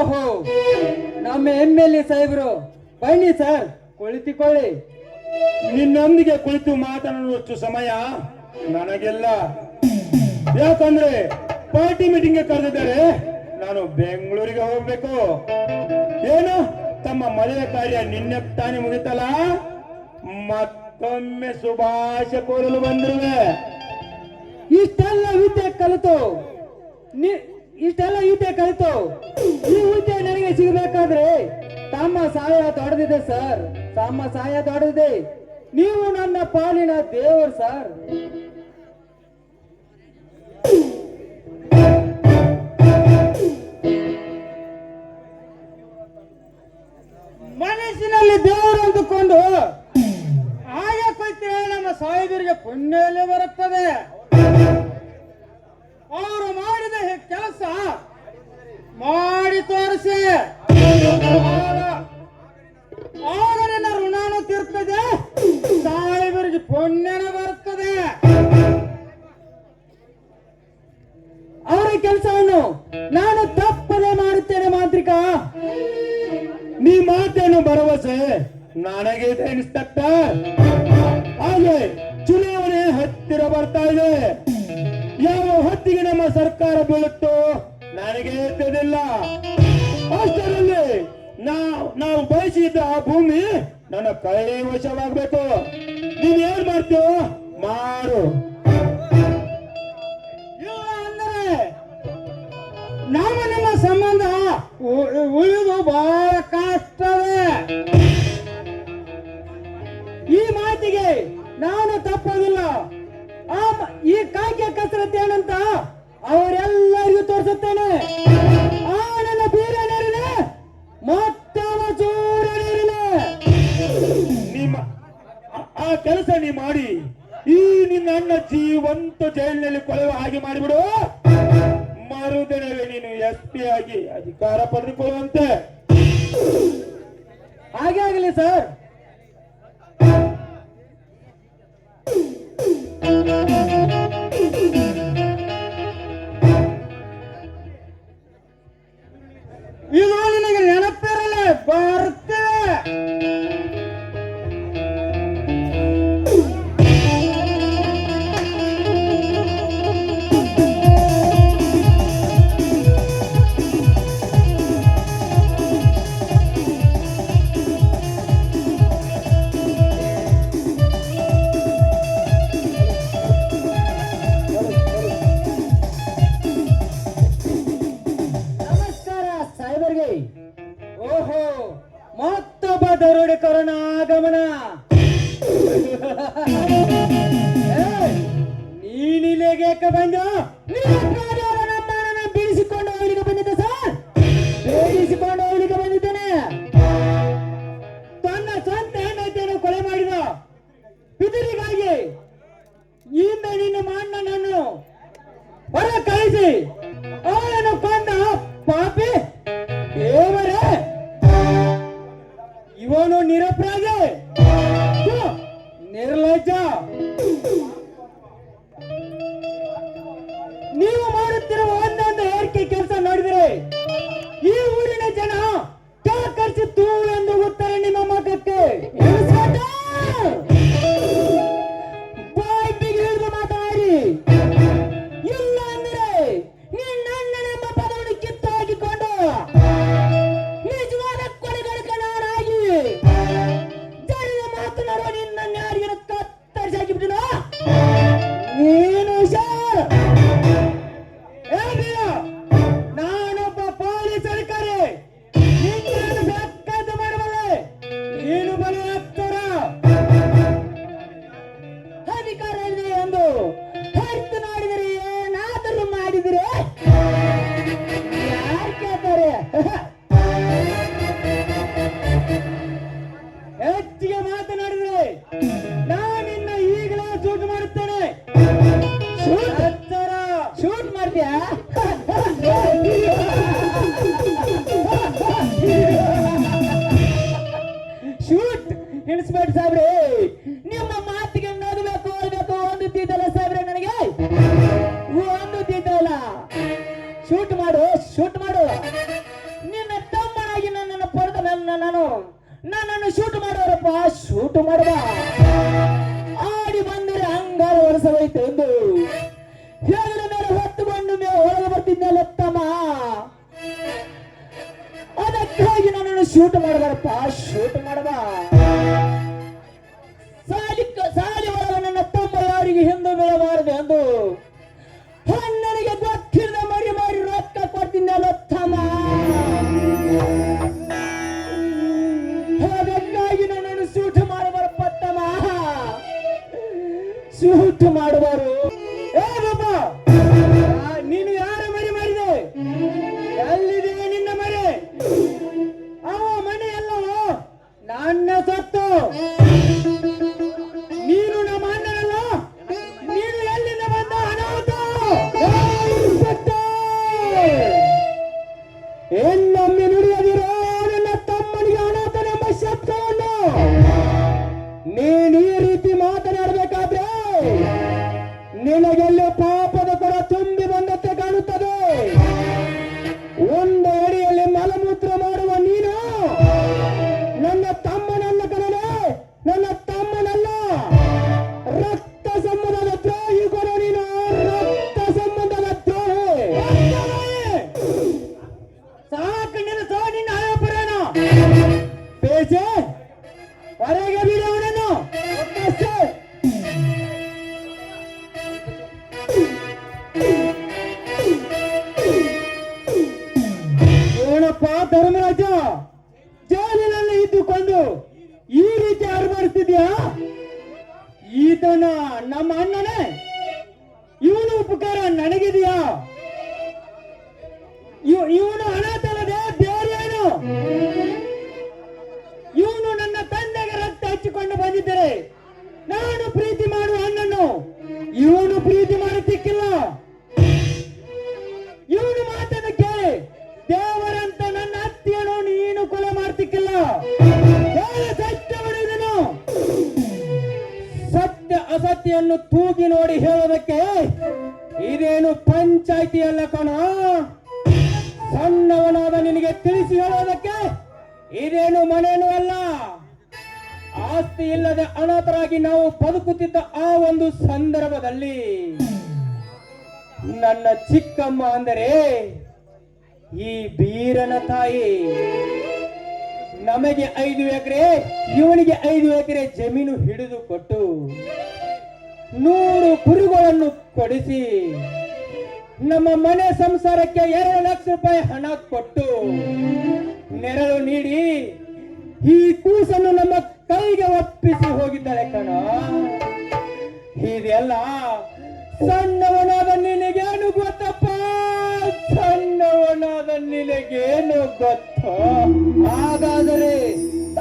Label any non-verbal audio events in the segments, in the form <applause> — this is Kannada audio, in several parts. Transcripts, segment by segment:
ಓಹೋ, ನಮ್ಮ ಎಂ ಎಲ್ ಎ ಸಾಹೇಬ್ರು, ಬನ್ನಿ ಸರ್, ಕುಳಿತುಕೊಳ್ಳಿ. ನಿನ್ನೊಂದಿಗೆ ಕುಳಿತು ಮಾತನಾಡುವಷ್ಟು ಸಮಯ ನನಗೆಲ್ಲ. ಯಾಕಂದ್ರೆ ಪಾರ್ಟಿ ಮೀಟಿಂಗ್ ಕರೆದಿದ್ದಾರೆ, ನಾನು ಬೆಂಗಳೂರಿಗೆ ಹೋಗ್ಬೇಕು. ಏನು? ತಮ್ಮ ಮದುವೆ ಕಾರ್ಯ ನಿನ್ನೆ ತಾನೇ ಮುಗಿತಲ್ಲ? ಮತ್ತೊಮ್ಮೆ ಸುಭಾಷ ಕೋರಲು ಬಂದಿರುವೆ. ಇಷ್ಟೆಲ್ಲ ವಿದ್ಯೆ ಕಲಿತು ಇಷ್ಟೆಲ್ಲ ಈತೆ ಕಲಿತು, ಈ ಹುದ್ದೆ ನನಗೆ ಸಿಗಬೇಕಾದ್ರೆ ತಮ್ಮ ಸಹಾಯ ತೊಡೆದಿದೆ ಸರ್. ತಮ್ಮ ಸಹಾಯ ತೊಡೆದಿದೆ ನೀವು ನನ್ನ ಪಾಲಿನ ದೇವರು, ಸರ್. ಮನಸ್ಸಿನಲ್ಲಿ ದೇವರು ಅಂದುಕೊಂಡು ಹಾಗೆ ಕೊಯ್ತೇವೆ ನಮ್ಮ ಸಾಹೇಬರಿಗೆ ಪುಣ್ಯಲೇ ಬರುತ್ತದೆ. ಅವರು ಕೆಲಸ ಮಾಡಿ ತೋರಿಸಿ. ಆಗ- ನಿನ್ನ ಋಣಾನು ತೀರ್ತದೆ ಸಾಹೇಬರಿಗೆ ಪುಣ್ಯನ ಬರ್ತದೆ ಅವರ ಕೆಲಸವನ್ನು ನಾನು ತಪ್ಪದೆ ಮಾಡುತ್ತೇನೆ ಮಾಂತ್ರಿಕ. ನೀ ಮಾತೇನು ಭರವಸೆ? ನನಗೆ ಇದೆ ಇನ್ಸ್ಪೆಕ್ಟರ್. ಹಾಗೆ ಚುನಾವಣೆ ಹತ್ತಿರ ಬರ್ತಾ ಇದೆ. ಯಾವ ಹೊತ್ತಿಗೆ ನಮ್ಮ ಸರ್ಕಾರ ಬೀಳುತ್ತೋ? ನನಗೆ ತಿಳಿದಿಲ್ಲ. ಅಷ್ಟರಲ್ಲಿ ನಾವು ಬಯಸಿದ ಆ ಭೂಮಿ ನನ್ನ ಕೈ ವಶವಾಗಬೇಕು. ನೀನ್ ಏನ್ ಮಾಡ್ತೀವೋ ಮಾರು ಇಲ್ಲ ಅಂದರೆ ನಮ್ಮ ನಿಮ್ಮ ಸಂಬಂಧ ಉಳಿದು ಬಹಳ ಕಷ್ಟವೇ. ಈ ಮಾತಿಗೆ ನಾನು ತಪ್ಪೋದಿಲ್ಲ ಈ ಕಾಯ್ಕೆ ಕಸರತ್ ಏನಂತ ಅವರೆಲ್ಲರಿಗೂ ತೋರಿಸುತ್ತೇನೆ. ಆ ನನ್ನ ಬೀರನೇರಿನ ಮತ್ತವ ಚೂರನೇರಿನ ನಿಮ್ಮ ಆ- ಕೆಲಸ ನೀ ಮಾಡಿ ಈ ನಿನ್ನ ಅಣ್ಣ ಜೀವಂತ ಜೈಲಿನಲ್ಲಿ ಕೊಳೆಯುವ ಹಾಗೆ ಮಾಡಿಬಿಡು. ಮರುದಿನವೇ ನೀನು ಎಸ್ ಪಿ ಆಗಿ ಅಧಿಕಾರ ಪಡೆದುಕೊಳ್ಳುವಂತೆ. ಹಾಗೆ ಆಗಲಿ ಸರ್. ಸಾಹೇಬರಿಗೆ ಓಹೋ, ಮತ್ತೊಬ್ಬ ದರೋಡೆಕೋರನ ಆಗಮನ. <laughs> ಏಕೆ ಬಂದು ಬೀಳಿಸಿಕೊಂಡು ಇಲ್ಲಿಗೆ ಬಂದಿದ್ದ ಸರ್. ಬೀಳಿಸಿಕೊಂಡು ಇಲ್ಲಿಗೆ ಬಂದಿದ್ದೇನೆ. ತನ್ನ ಸ್ವಂತ ಹೆಂಡತಿಯನ್ನು ಕೊಲೆ ಮಾಡಿದ ಪಿತರಿಗಾಗಿ ಅದಕ್ಕಾಗಿ ನನ್ನನ್ನು ಶೂಟ್ ಮಾಡಬಾರಪ್ಪ ಶೂಟ್ ಮಾಡಬ ಸಾಲಿ ಸಾಲಿ ಒಳಗ ನನ್ನ ತಮ್ಮ ಯಾರಿಗೆ ಹಿಂದೆ ಬೀಳಬಾರದು ಎಂದು ನನಗೆ ಗೊತ್ತಿಲ್ಲದ ಮರಿ ಮರಿ ರೊಕ್ಕ ಕೊಡ್ತೀನಿ ತಮ್ಮ ಅದಕ್ಕಾಗಿ ನನ್ನನ್ನು ಶೂಟ್ ಮಾಡಬಾರಪ್ಪ ತಮ್ಮ ಶೂಟ್ ಮಾಡಬಾರು ಈ ರೀತಿ ಅರ್ಬಡಿಸ್ತಿದ್ಯಾ ಈತನ ನಮ್ಮ ಅಣ್ಣನೇ. ಇವನು ಉಪಕಾರ ನನಗಿದೆಯಾ? ಇವನು ಹಣ ತರದೆ ಬೇರೇನು? ಇವನು ನನ್ನ ತಂದೆಗೆ ರಕ್ತ ಹಚ್ಚಿಕೊಂಡು ಬಂದಿದ್ದರೆ ನಾನು ಪ್ರೀತಿ ಮಾಡುವ ಅಣ್ಣನು. ಇವನು ಪ್ರೀತಿ ಮಾಡುತ್ತಿಕ್ಕಿಲ್ಲ ಇದೇನು ಮನೆಯೂ ಅಲ್ಲ. ಆಸ್ತಿ ಇಲ್ಲದೆ ಅನಾಥರಾಗಿ ನಾವು ಬದುಕುತ್ತಿದ್ದ ಆ ಒಂದು ಸಂದರ್ಭದಲ್ಲಿ ನನ್ನ ಚಿಕ್ಕಮ್ಮ ಅಂದರೆ ಈ ಬೀರನ ತಾಯಿ. ನಮಗೆ ಐದು ಎಕರೆ, ಇವನಿಗೆ ಐದು ಎಕರೆ ಜಮೀನು ಹಿಡಿದು ಕೊಟ್ಟು ನೂರು ಕುರಿಗಳನ್ನು ಕೊಡಿಸಿ ನಮ್ಮ ಮನೆ ಸಂಸಾರಕ್ಕೆ ಎರಡು ಲಕ್ಷ ರೂಪಾಯಿ ಹಣ ಕೊಟ್ಟು ನೆರಳು ನೀಡಿ ಈ ಕೂಸನ್ನು ನಮ್ಮ ಕೈಗೆ ಒಪ್ಪಿಸಿ ಹೋಗಿದ್ದಾರೆ ಕಣ. ಇದೆಲ್ಲ ಸಣ್ಣವನಾದ ನಿನಗೇನು ಗೊತ್ತಪ್ಪ ಸಣ್ಣವನಾದ ನಿನಗೇನು ಗೊತ್ತ ಹಾಗಾದರೆ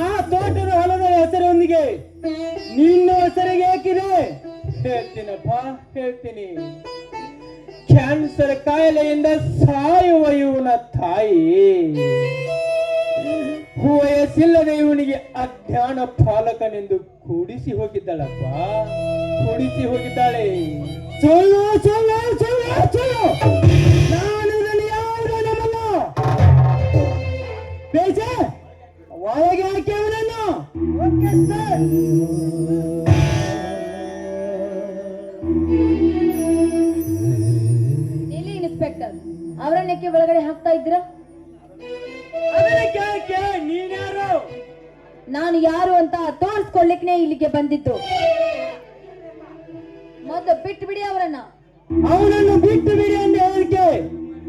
ಆ ತೋಟದ ಹೊಲದ ಹೆಸರೊಂದಿಗೆ ನಿನ್ನ ಹೆಸರಿಗೆ ಏಕಿದೆ? ಹೇಳ್ತೀನಪ್ಪ, ಹೇಳ್ತೀನಿ. ಕ್ಯಾನ್ಸರ್ ಕಾಯಿಲೆಯಿಂದ ಸಾಯುವ ಇವನ ತಾಯಿ. ವಯಸ್ಸಿಲ್ಲದೆ ಇವನಿಗೆ ಅಜ್ಞಾನ ಪಾಲಕನೆಂದು ಕೂಡಿಸಿ ಹೋಗಿದ್ದಾಳಪ್ಪ. ಕೂಡಿಸಿ ಹೋಗಿದ್ದಾಳೆ. ಚಲೋ ಚಲೋ ಚಲೋ ಚಲೋ. ನಾನು ನಮ್ಮಲ್ಲ ಬೇಜ ಒಳಗೆ ಹಾಕಿ ಅವನನ್ನು. Okay sir. ಇನ್ಸ್ಪೆಕ್ಟರ್? ಅವರನ್ನಕ್ಕೆ ಒಳಗಡೆ ಹಾಕ್ತಾ ಇದ್ದೀರಾ? ನಾನು ಯಾರು ಅಂತ ತೋರಿಸ್ಕೊಳ್ಳಿಕ್ನೆ ಇಲ್ಲಿಗೆ ಬಂದಿದ್ದು. ಮೊದಲು ಬಿಟ್ಟು ಬಿಡಿ ಅವರನ್ನ. ಅವನನ್ನು ಬಿಟ್ಟು ಬಿಡಿ ಅಂತ ಹೇಳಿಕೆ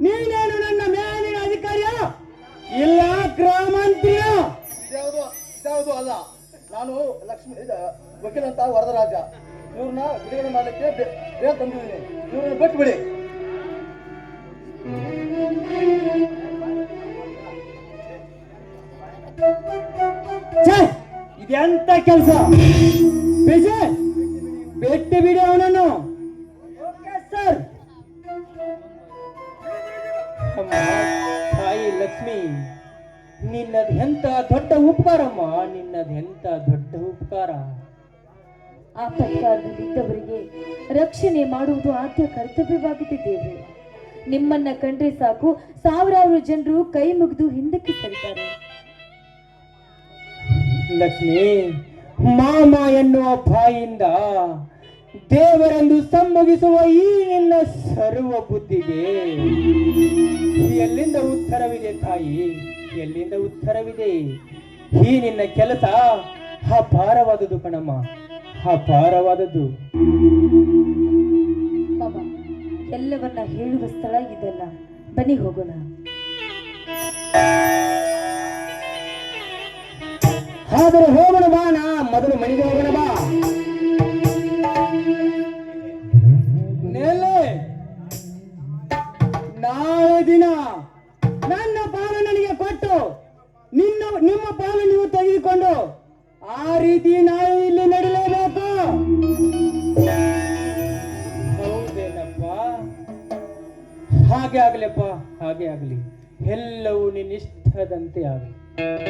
ನೀನೇನು ನನ್ನ ಮೇಲಿನ ಅಧಿಕಾರಿಯ? ಇಲ್ಲ ಗ್ರಾಮಾಂತರಿಯ? ಇದ್ಯಾವುದು ಅಲ್ಲ. ನಾನು ಲಕ್ಷ್ಮಿ ವಕೀಲಂತ ವಕೀಲ ಅಂತ ವರದರಾಜ. ಇವ್ರನ್ನ ಬಿಡುಗಡೆ ಮಾಡಲಿಕ್ಕೆ ಬೇಗ ತಂದಿದ್ದೀನಿ. ಇವ್ರನ್ನ ಬಿಟ್ಟು ಬಿಡಿ ಇದೆಂತ ಕೆಲಸ. ಬೇಜೆ ಬಿಟ್ಟು ಬಿಡಿ ಅವನನ್ನು. ಸರ್. ತಾಯಿ ಲಕ್ಷ್ಮಿ, ನಿನ್ನದ್ ಎಂತ ದೊಡ್ಡ ಉಪಕಾರಮ್ಮ ನಿನ್ನದ್ ಎಂತ ದೊಡ್ಡ ಉಪಕಾರ? ಆಪತ್ಕಾಲದಲ್ಲಿ ಇದ್ದವರಿಗೆ ರಕ್ಷಣೆ ಮಾಡುವುದು ಆದ್ಯ ಕರ್ತವ್ಯವಾಗಿದೆ ದೇವ್ರೆ ನಿಮ್ಮನ್ನ ಕಂಡ್ರೆ ಸಾಕು, ಸಾವಿರಾರು ಜನರು ಕೈ ಮುಗಿದು ಹಿಂದಕ್ಕೆ ಸರಿತಾರೆ. ಲಕ್ಷ್ಮಿ, ಮಾಮ ಎನ್ನುವ ಬಾಯಿಂದ ದೇವರೆಂದು ಸಂಭವಿಸುವ ಈ ನಿನ್ನ ಸರ್ವ ಬುದ್ಧಿಗೆ. ಎಲ್ಲಿಂದ ಉತ್ತರವಿದೆ ತಾಯಿ? ಎಲ್ಲಿಂದ ಉತ್ತರವಿದೆ? ಈ ನಿನ್ನ ಕೆಲಸ ಅಪಾರವಾದದ್ದು ಕಣಮ್ಮ, ಅಪಾರವಾದದ್ದು. ಎಲ್ಲವನ್ನ ಹೇಳುವ ಸ್ಥಳ ಇದೆಲ್ಲ. ಬನ್ನಿ ಹೋಗೋಣ. ಆದರೆ ಹೋಗಣ ಬಾ ನಾ ಮೊದಲು ಮನೆಗೆ ಹೋಗೋಣ ಬಾ. ನಾಳೆ ದಿನ ನನ್ನ ಪಾಲು ನನಗೆ ಕೊಟ್ಟು, ನಿನ್ನ, ನಿಮ್ಮ ಪಾಲು ನೀವು ತೆಗೆದುಕೊಂಡು ಆ ರೀತಿ ನಾವು ಇಲ್ಲಿ ನಡೀಲೇಬೇಕು ಹೌದೇನಪ್ಪ? ಹಾಗೆ ಆಗ್ಲಪ್ಪ ಹಾಗೆ ಆಗ್ಲಿ. ಎಲ್ಲವೂ ನಿನ್ನಿಷ್ಟದಂತೆ ಆಗಲಿ. Müzik